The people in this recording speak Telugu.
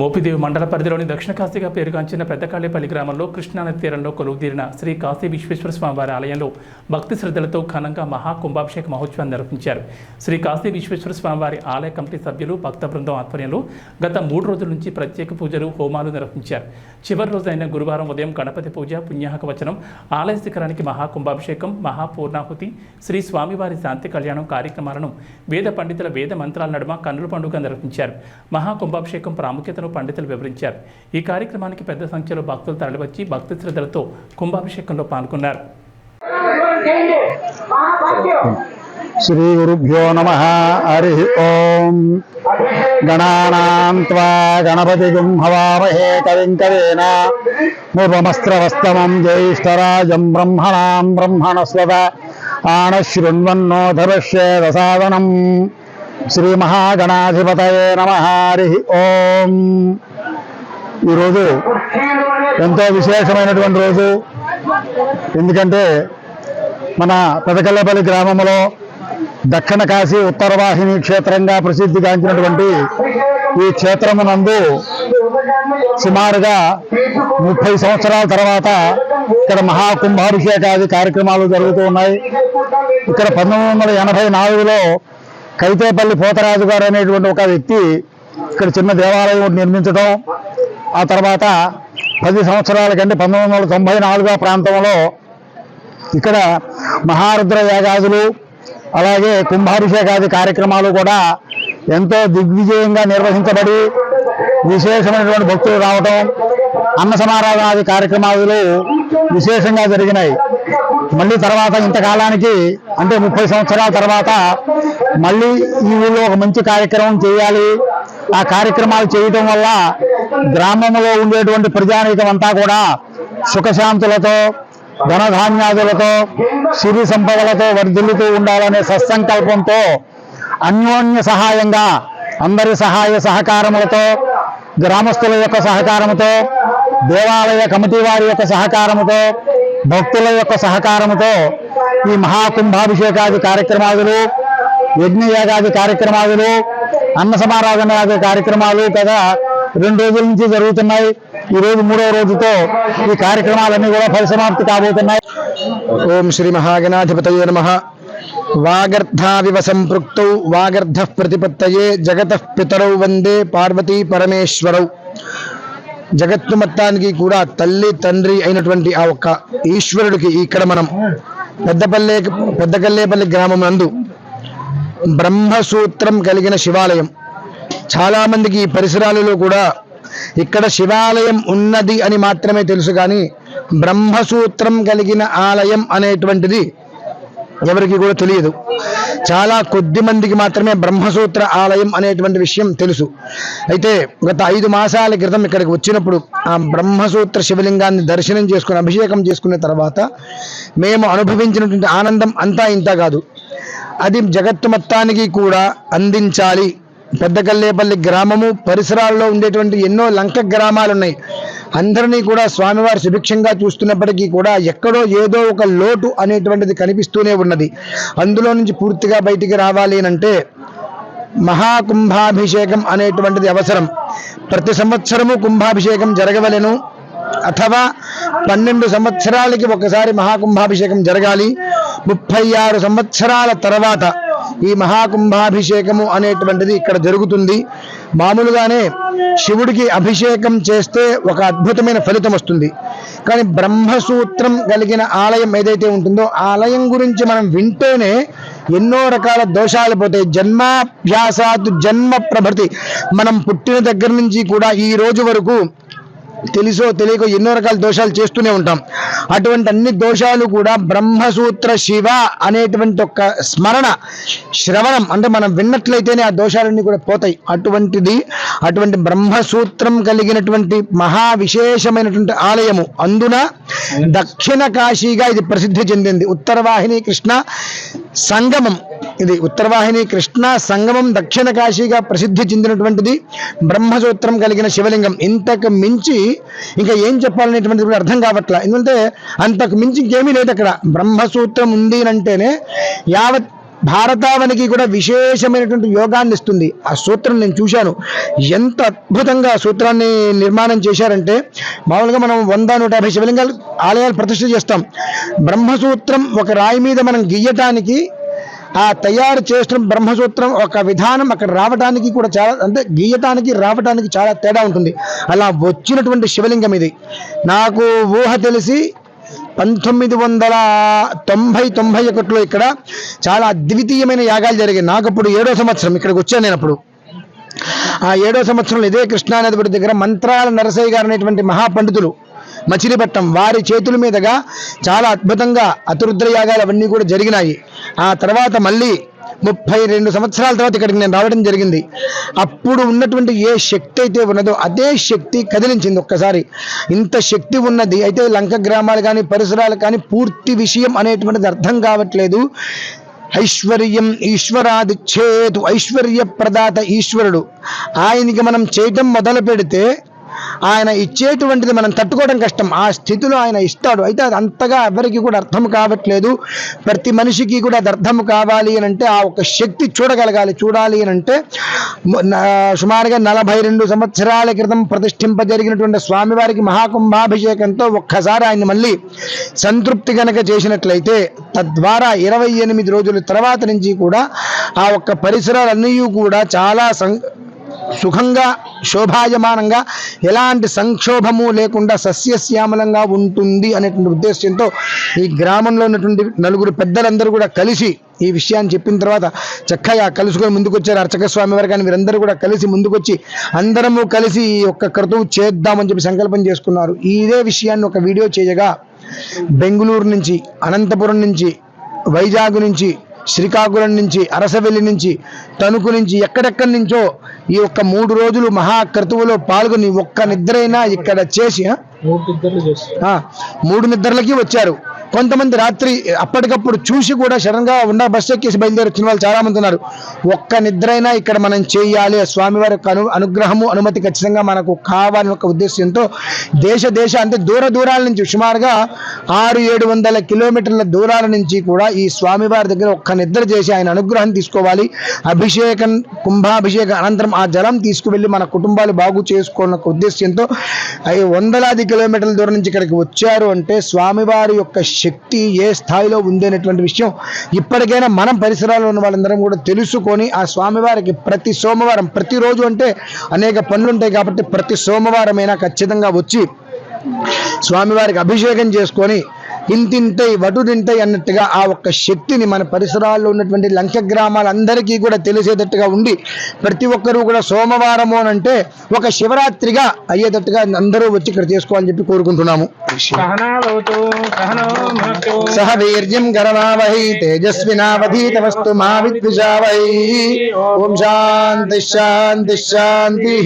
మోపిదేవి మండల పరిధిలోని దక్షిణ కాశీగా పేరుగాంచిన పెద్దకాళేపల్లి గ్రామంలో కృష్ణానది తీరంలో కొలువుదీరిన శ్రీ కాశీ విశ్వేశ్వర స్వామివారి ఆలయంలో భక్తి శ్రద్ధలతో ఘనంగా మహా మహోత్సవం నిర్వహించారు. శ్రీ కాశీ విశ్వేశ్వర స్వామివారి ఆలయ కమిటీ సభ్యులు భక్త బృందం ఆధ్వర్యంలో గత మూడు రోజుల నుంచి ప్రత్యేక పూజలు హోమాలు నిర్వహించారు. చివరి రోజైన గురువారం ఉదయం గణపతి పూజ పుణ్యాహక వచనం ఆలయ శిఖరానికి మహాకుంభాభిషేకం మహాపూర్ణాహుతి శ్రీ స్వామివారి శాంతి కళ్యాణం కార్యక్రమాలను వేద పండితుల వేద మంత్రాల నడుమ కన్నుల పండుగ నిర్వహించారు. మహాకుంభాభిషేకం ప్రాముఖ్యతను పండితులు వివరించారు. ఈ కార్యక్రమానికి పెద్ద సంఖ్యలో భక్తులు తరలివచ్చి భక్తి శ్రద్ధలతో కుంభాభిషేకంలో పాల్గొన్నారు. శ్రీ గురుభ్యో నమ. హరి ఓం. గణానాం త్వా గణపతిగుం హవామహే కవిం కవేన ముపమస్త్రవస్తమం జ్యేష్ఠరాజం బ్రహ్మణాం బ్రహ్మణస్వత ఆనశృణ్వన్నోధరుష్యేద సాధనం శ్రీ మహాగణాధిపతయే నమ హరి ఓం. ఈరోజు ఎంతో విశేషమైనటువంటి రోజు. ఎందుకంటే మన పెదకల్లపల్లి గ్రామంలో దక్షిణ కాశీ ఉత్తరవాహిని క్షేత్రంగా ప్రసిద్ధిగాంచినటువంటి ఈ క్షేత్రమునందు సుమారుగా ముప్పై సంవత్సరాల తర్వాత ఇక్కడ మహాకుంభాభిషేకాది కార్యక్రమాలు జరుగుతూ ఉన్నాయి. ఇక్కడ పంతొమ్మిది వందల ఎనభై నాలుగులో కైతేపల్లి పోతరాజు గారు అనేటువంటి ఒక వ్యక్తి ఇక్కడ చిన్న దేవాలయం నిర్మించడం ఆ తర్వాత పది సంవత్సరాల కంటే పంతొమ్మిది వందల తొంభై నాలుగో ప్రాంతంలో ఇక్కడ మహారుద్ర యాగాదులు అలాగే కుంభాభిషేకాది కార్యక్రమాలు కూడా ఎంతో దిగ్విజయంగా నిర్వహించబడి విశేషమైనటువంటి భక్తులు రావటం అన్న సమారాధనాది కార్యక్రమాలు విశేషంగా జరిగినాయి. మళ్ళీ తర్వాత ఇంతకాలానికి అంటే ముప్పై సంవత్సరాల తర్వాత మళ్ళీ ఈ ఊళ్ళో ఒక మంచి కార్యక్రమం చేయాలి. ఆ కార్యక్రమాలు చేయటం వల్ల గ్రామంలో ఉండేటువంటి ప్రజానీకం అంతా కూడా సుఖశాంతులతో ధనధాన్యాదులతో సిరి సంపదలతో వర్ధిల్లుతూ ఉండాలనే సత్సంకల్పంతో అన్యోన్య సహాయంగా అందరి సహాయ సహకారములతో గ్రామస్తుల యొక్క సహకారముతో దేవాలయ కమిటీ వారి యొక్క సహకారముతో భక్తుల యొక్క సహకారముతో ఈ మహాకుంభాభిషేకాది కార్యక్రమాలు యజ్ఞయాగాది కార్యక్రమాలు అన్న సమారాధనాది కార్యక్రమాలు కదా రెండు రోజుల నుంచి జరుగుతున్నాయి. ఈ రోజు మూడవ రోజుతో ఈ కార్యక్రమాలన్నీ కూడా పరిసమాప్తి కాబోతున్నాయి. ఓం శ్రీ మహాగణాధిపతయే నమ. వాగర్ధావివ సంపృక్తౌ వాగర్ధ ప్రతిపత్తయే జగత పితరౌ వందే పార్వతీ పరమేశ్వరౌ. జగత్తు మొత్తానికి కూడా తల్లి తండ్రి అయినటువంటి ఆ ఒక్క ఈశ్వరుడికి ఇక్కడ మనం పెద్దపల్లె పెద్దకల్లేపల్లి గ్రామం నందు బ్రహ్మసూత్రం కలిగిన శివాలయం. చాలా మందికి ఈ పరిసరాలలో కూడా ఇక్కడ శివాలయం ఉన్నది అని మాత్రమే తెలుసు కానీ బ్రహ్మసూత్రం కలిగిన ఆలయం అనేటువంటిది ఎవరికి కూడా తెలియదు. చాలా కొద్ది మందికి మాత్రమే బ్రహ్మసూత్ర ఆలయం అనేటువంటి విషయం తెలుసు. అయితే గత ఐదు మాసాల క్రితం ఇక్కడికి వచ్చినప్పుడు ఆ బ్రహ్మసూత్ర శివలింగాన్ని దర్శనం చేసుకుని అభిషేకం చేసుకున్న తర్వాత మేము అనుభవించినటువంటి ఆనందం అంతా ఇంత కాదు. అది జగత్తు మొత్తానికి కూడా అందించాలి. పెద్దకల్లేపల్లి గ్రామము పరిసరాల్లో ఉండేటువంటి ఎన్నో లంక గ్రామాలు ఉన్నాయి అందరినీ కూడా స్వామివారు సుభిక్షంగా చూస్తున్నప్పటికీ కూడా ఎక్కడో ఏదో ఒక లోటు అనేటువంటిది కనిపిస్తూనే ఉన్నది. అందులో నుంచి పూర్తిగా బయటికి రావాలి అంటే మహాకుంభాభిషేకం అనేటువంటిది అవసరం. ప్రతి సంవత్సరము కుంభాభిషేకం జరగవలెను. అథవా పన్నెండు సంవత్సరాలకి ఒకసారి మహాకుంభాభిషేకం జరగాలి. ముప్పై ఆరు సంవత్సరాల తర్వాత ఈ మహాకుంభాభిషేకము అనేటువంటిది ఇక్కడ జరుగుతుంది. మామూలుగానే శివుడికి అభిషేకం చేస్తే ఒక అద్భుతమైన ఫలితం వస్తుంది. కానీ బ్రహ్మసూత్రం కలిగిన ఆలయం ఏదైతే ఉంటుందో ఆలయం గురించి మనం వింటేనే ఎన్నో రకాల దోషాలు పోతాయి. జన్మాభ్యాసాత్ జన్మ ప్రభృతి. మనం పుట్టిన దగ్గర నుంచి కూడా ఈ రోజు వరకు తెలుసో తెలియకో ఎన్నో రకాల దోషాలు చేస్తూనే ఉంటాం. అటువంటి అన్ని దోషాలు కూడా బ్రహ్మసూత్ర శివ అనేటువంటి ఒక స్మరణ శ్రవణం అంటే మనం విన్నట్లయితేనే ఆ దోషాలన్నీ కూడా పోతాయి. అటువంటిది అటువంటి బ్రహ్మసూత్రం కలిగినటువంటి మహా విశేషమైనటువంటి ఆలయము. అందున దక్షిణ కాశీగా ఇది ప్రసిద్ధి చెందింది. ఉత్తరవాహిని కృష్ణ సంగమం. ఇది ఉత్తరవాహిని కృష్ణ సంగమం దక్షిణ కాశీగా ప్రసిద్ధి చెందినటువంటిది. బ్రహ్మసూత్రం కలిగిన శివలింగం. ఇంతకు మించి ఇంకా ఏం చెప్పాలనేటువంటిది కూడా అర్థం కావట్ల. ఎందుకంటే అంతకు మించి ఇంకేమీ లేదు అక్కడ. బ్రహ్మసూత్రం ఉంది అని అంటేనే యావత్ భారతావనికి కూడా విశేషమైనటువంటి యోగాన్ని ఇస్తుంది. ఆ సూత్రం నేను చూశాను. ఎంత అద్భుతంగా సూత్రాన్ని నిర్మాణం చేశారంటే మామూలుగా మనం వంద నూట యాభై శివలింగాలు ఆలయాలు ప్రతిష్ఠ చేస్తాం. బ్రహ్మసూత్రం ఒక రాయి మీద మనం గీయటానికి ఆ తయారు చేసిన బ్రహ్మసూత్రం ఒక విధానం అక్కడ రావడానికి కూడా చాలా అంటే గీయటానికి రావటానికి చాలా తేడా ఉంటుంది. అలా వచ్చినటువంటి శివలింగం ఇది. నాకు ఊహ తెలిసి పంతొమ్మిది వందల తొంభై తొంభై ఒకటిలో ఇక్కడ చాలా అద్వితీయమైన యాగాలు జరిగాయి. నాకు అప్పుడు ఏడో సంవత్సరం ఇక్కడికి వచ్చాను నేను అప్పుడు. ఆ ఏడో సంవత్సరంలో ఇదే కృష్ణానదిపుడి దగ్గర మంత్రాల నరసయ్య గారు అనేటువంటి మహాపండితులు మచిలీపట్నం వారి చేతుల మీదుగా చాలా అద్భుతంగా అతురుద్ర యాగాలు అవన్నీ కూడా జరిగినాయి. ఆ తర్వాత మళ్ళీ ముప్పై రెండు సంవత్సరాల తర్వాత ఇక్కడికి నేను రావడం జరిగింది. అప్పుడు ఉన్నటువంటి ఏ శక్తి అయితే ఉన్నదో అదే శక్తి కదిలించింది ఒక్కసారి. ఇంత శక్తి ఉన్నది అయితే లంక గ్రామాలు కానీ పరిసరాలు కానీ పూర్తి విషయం అనేటువంటిది అర్థం కావట్లేదు. ఐశ్వర్యం ఈశ్వరాదిచ్చేతు ఐశ్వర్య ప్రదాత ఈశ్వరుడు. ఆయనకి మనం చేయటం మొదలు పెడితే ఆయన ఇచ్చేటువంటిది మనం తట్టుకోవడం కష్టం. ఆ స్థితిలో ఆయన ఇస్తాడు. అయితే అది అంతగా ఎవరికి కూడా అర్థం కావట్లేదు. ప్రతి మనిషికి కూడా అది అర్థం కావాలి అని అంటే ఆ ఒక శక్తి చూడగలగాలి. చూడాలి అని అంటే సుమారుగా నలభై రెండు సంవత్సరాల క్రితం ప్రతిష్ఠింప జరిగినటువంటి స్వామివారికి మహాకుంభాభిషేకంతో ఒక్కసారి ఆయన మళ్ళీ సంతృప్తి కనుక చేసినట్లయితే తద్వారా ఇరవై ఎనిమిది రోజుల తర్వాత నుంచి కూడా ఆ ఒక్క పరిసరాలన్నీ కూడా చాలా సం సుఖంగా శోభాయమానంగా ఎలాంటి సంక్షోభము లేకుండా సస్యశ్యామలంగా ఉంటుంది అనేటువంటి ఉద్దేశంతో ఈ గ్రామంలో ఉన్నటువంటి నలుగురు పెద్దలందరూ కూడా కలిసి ఈ విషయాన్ని చెప్పిన తర్వాత చక్కగా కలుసుకొని ముందుకొచ్చారు అర్చక స్వామి వారు కానీ వీరందరూ కూడా కలిసి ముందుకొచ్చి అందరము కలిసి ఈ యొక్క క్రతువు చేద్దామని చెప్పి సంకల్పం చేసుకున్నారు. ఇదే విషయాన్ని ఒక వీడియో చేయగా బెంగళూరు నుంచి అనంతపురం నుంచి వైజాగ్ నుంచి శ్రీకాకుళం నుంచి అరసవెల్లి నుంచి తణుకు నుంచి ఎక్కడెక్కడి నుంచో ఈ ఒక్క మూడు రోజులు మహాక్రతువులో పాల్గొని ఒక్క నిద్రైనా ఇక్కడ చేసి మూడు నిద్రలకి వచ్చారు. కొంతమంది రాత్రి అప్పటికప్పుడు చూసి కూడా సడన్గా ఉన్న బస్ ఎక్కేసి బయలుదేరి వచ్చిన వాళ్ళు చాలా మంది ఉన్నారు. ఒక్క నిద్రైనా ఇక్కడ మనం చేయాలి. ఆ స్వామివారి యొక్క అను అనుగ్రహము అనుమతి ఖచ్చితంగా మనకు కావాలని ఒక ఉద్దేశంతో దేశ దేశ అంటే దూర దూరాల నుంచి సుమారుగా ఆరు ఏడు వందల కిలోమీటర్ల దూరాల నుంచి కూడా ఈ స్వామివారి దగ్గర ఒక్క నిద్ర చేసి ఆయన అనుగ్రహం తీసుకోవాలి. అభిషేకం కుంభాభిషేకం అనంతరం ఆ జలం తీసుకువెళ్ళి మన కుటుంబాలు బాగు చేసుకోవాలన్న ఒక ఉద్దేశంతో అవి వందలాది కిలోమీటర్ల దూరం నుంచి ఇక్కడికి వచ్చారు అంటే స్వామివారి యొక్క శక్తి ఏ స్థాయిలో ఉంది అనేటువంటి విషయం ఇప్పటికైనా మనం పరిసరాల్లో ఉన్న వాళ్ళందరం కూడా తెలుసుకొని ఆ స్వామివారికి ప్రతి సోమవారం ప్రతిరోజు అంటే అనేక పనులు ఉంటాయి కాబట్టి ప్రతి సోమవారమైనా ఖచ్చితంగా వచ్చి స్వామివారికి అభిషేకం చేసుకొని ఇంతింతై వటుడింతై అన్నట్టుగా ఆ ఒక్క శక్తిని మన పరిసరాల్లో ఉన్నటువంటి లంక గ్రామాలందరికీ కూడా తెలిసేటట్టుగా ఉండి ప్రతి ఒక్కరూ కూడా సోమవారము అంటే ఒక శివరాత్రిగా అయ్యేటట్టుగా అందరూ వచ్చి ఇక్కడ చేసుకోవాలని చెప్పి కోరుకుంటున్నాము. సహ వీర్యం గరవావహై తేజస్వినావధీతమస్తు మా విద్విషావహై ఓం శాంతి శాంతి శాంతి.